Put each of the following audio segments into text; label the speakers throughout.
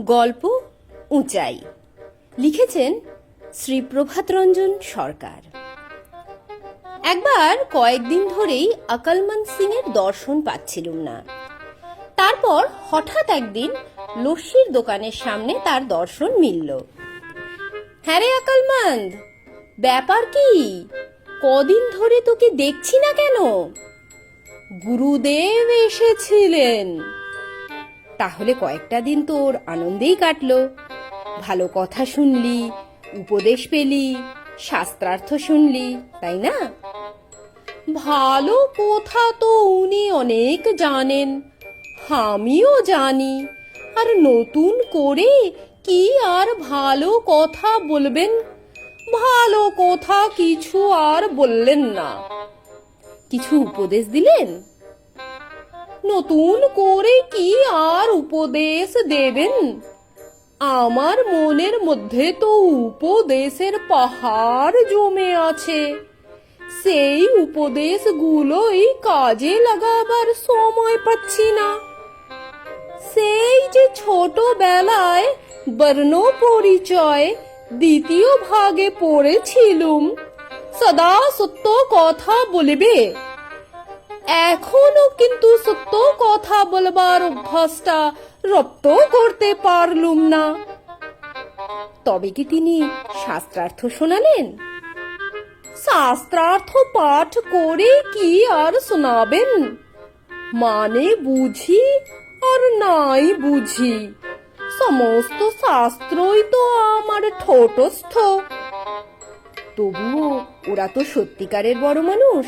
Speaker 1: গল্প উঁচাই। লিখেছেন শ্রী প্রভাত রঞ্জন সরকার। একবার কয়েকদিন ধরেই অকলমন সিং এর দর্শন পাচ্ছিলুম না। তারপর হঠাৎ একদিন লস্যির দোকানের সামনে তার দর্শন মিলল। হ্যাঁ রে আকলমন্দ ব্যাপার কি? কদিন ধরে তোকে দেখছি না কেন? গুরুদেব এসেছিলেন। তাহলে কয়েকটা দিন তোর আনন্দেই কাটলো। ভালো কথা শুনলি, উপদেশ পেলি, শাস্ত্রার্থ শুনলি, তাই না? ভালো কথা তো উনি অনেক জানেন, আমিও জানি। আর নতুন করে কি আর ভালো কথা বলবেন? ভালো কথা কিছু আর বললেন না। কিছু উপদেশ দিলেন? নতুন করে কি আর উপদেশ দেবেন? আমার মনের মধ্যে তো উপদেশের পাহাড় জমে আছে। সেই উপদেশগুলোই কাজে লাগাবার সময় পাচ্ছি না। সেই যে ছোটবেলায় বর্ণ পরিচয় দ্বিতীয় ভাগে পড়েছিলুম, সদা সত্য কথা বলবে। এখনও কিন্তু সত্য কথা বলবার অভ্যাসটা রপ্ত করতে পারলুম না। তবে কি তিনি শাস্ত্রার্থ শোনালেন? শাস্ত্রার্থ পাঠ করে কি আর শোনাবেন? মানে বুঝি আর নাই বুঝি। সমস্ত শাস্ত্রই তো আমার ঠোঁটস্থ। তবুও ওরা তো সত্যিকারের বড় মানুষ।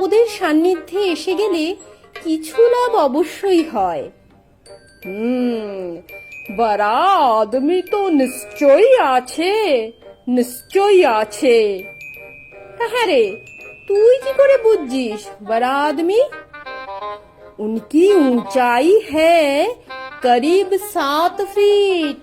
Speaker 1: ওদের সান্নিধ্যে এসে গেলে কিছু লাভ অবশ্যই হয় হুম বড়া আদমি তো নিশ্চয়ই আছে নিশ্চয়ই আছে হ্যাঁ রে তুই কি করে বুঝছিস बड़ा आदमी उनकी ऊंचाई है करीब सात फीट